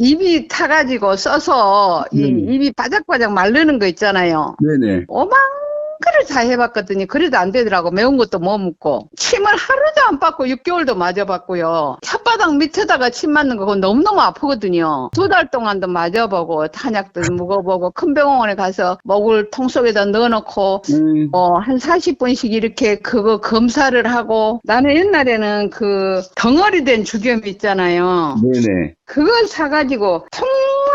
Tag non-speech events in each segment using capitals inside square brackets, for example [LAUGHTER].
입이 타가지고 써서 이 네. 입이 바짝바짝 마르는 거 있잖아요. 네네. 그를 다 해봤거든요. 그래도 안 되더라고. 매운 것도 못 먹고. 침을 하루도 안 빠고 6개월도 맞아봤고요. 혓바닥 밑에다가 침 맞는 거 그거 너무너무 아프거든요. 두 달 동안도 맞아보고 탄약도 묵어보고 큰 병원에 가서 목을 통 속에다 넣어놓고 음, 어, 한 40분씩 이렇게 그거 검사를 하고 나는 옛날에는 그 덩어리 된 죽염 있잖아요. 네네. 그걸 사가지고 통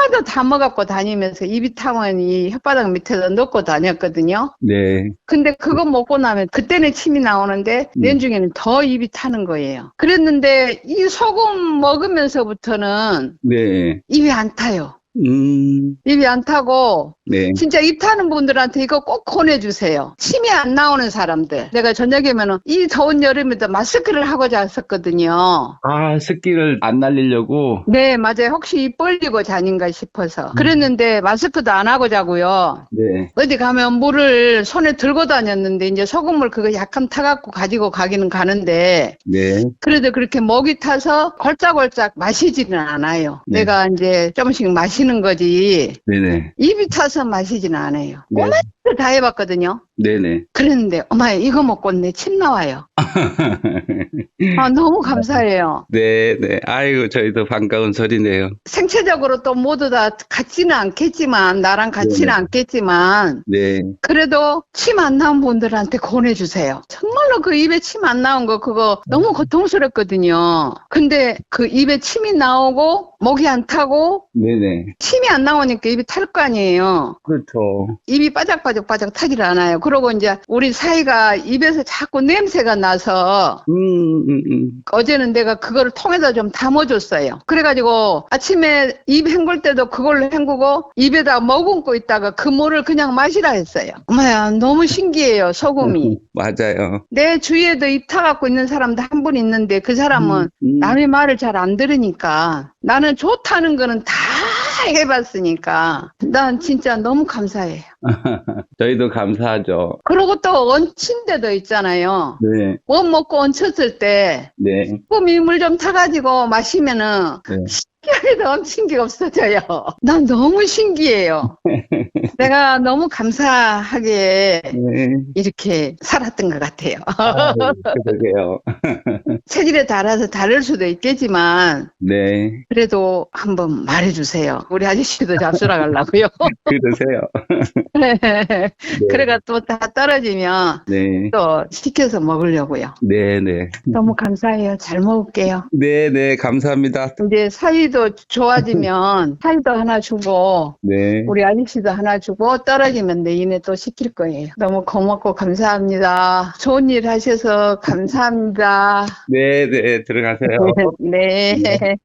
마다 다 먹었고 다니면서 입이 타면 이 혓바닥 밑에다 넣고 다녔거든요. 네. 근데 그거 먹고 나면 그때는 침이 나오는데 음. 내중에는 더 입이 타는 거예요. 그랬는데 이 소금 먹으면서부터는 네. 입이 안 타요. 음, 입이 안 타고 네. 진짜 입 타는 분들한테 이거 꼭 권해주세요. 침이 안 나오는 사람들. 내가 저녁에면은 이 더운 여름에도 마스크를 하고 잤었거든요. 아, 습기를 안 날리려고. 네, 맞아요. 혹시 입 벌리고 자닌가 싶어서. 그랬는데 마스크도 안 하고 자고요. 네. 어디 가면 물을 손에 들고 다녔는데 이제 소금물 그거 약간 타갖고 가지고 가기는 가는데 네. 그래도 그렇게 목이 타서 걸짝걸짝 마시지는 않아요. 네. 내가 이제 조금씩 마시 는 거지 네네. 입이 타서 마시지는 않아요. 네. 꼬마 다 해봤거든요. 네네. 그랬는데 엄마 이거 먹고 내 침 나와요. [LAUGHS] 아, 너무 감사해요. 네네. 아이고, 저희도 반가운 소리네요. 생체적으로 또 모두 다 같지는 않겠지만 나랑 같지는 네네. 않겠지만 네. 그래도 침 안 나온 분들한테 권해주세요. 정말로 그 입에 침 안 나온 거 그거 너무 고통스럽거든요. 근데 그 입에 침이 나오고 목이 안 타고 네네. 침이 안 나오니까 입이 탈 거 아니에요. 그렇죠. 입이 바짝바짝 바짝 타질 않아요. 그러고 이제 우리 사이가 입에서 자꾸 냄새가 나서 음, 음, 음. 어제는 내가 그거를 통에다 좀 담아줬어요. 그래가지고 아침에 입 헹굴 때도 그걸로 헹구고 입에다 머금고 있다가 그 물을 그냥 마시라 했어요. 엄마야 너무 신기해요 소금이. 맞아요. 내 주위에도 입 타갖고 있는 사람도 한 분 있는데 그 사람은 음, 남의 말을 잘 안 들으니까 나는 좋다는 거는 다 해봤으니까 난 진짜 너무 감사해요. [LAUGHS] 저희도 감사하죠. 그리고 또 얹힌 데도 있잖아요. 네. 뭐 먹고 얹혔을 때 네. 뿜이 물좀 타가지고 마시면은 네. 신기하게도 얹힌 게 없어져요. 난 너무 신기해요. [LAUGHS] 내가 너무 감사하게 네. 이렇게 살았던 것 같아요. 아, 그러게요. [LAUGHS] 체질에 따라서 다를 수도 있겠지만 네. 그래도 한번 말해주세요. 우리 아저씨도 잡수러 가려고요. 그러세요. 네. 그래가 또 다 떨어지면 네. 또 시켜서 먹으려고요. 네, 네. 너무 감사해요. 잘 먹을게요. 네, 네. 감사합니다. 이제 사이도 좋아지면 [LAUGHS] 사이도 하나 주고 네. 우리 아저씨도 하나 주고 떨어지면 내인에 또 시킬 거예요. 너무 고맙고 감사합니다. 좋은 일 하셔서 감사합니다. 네, 네. 들어가세요. [LAUGHS] 네. 네.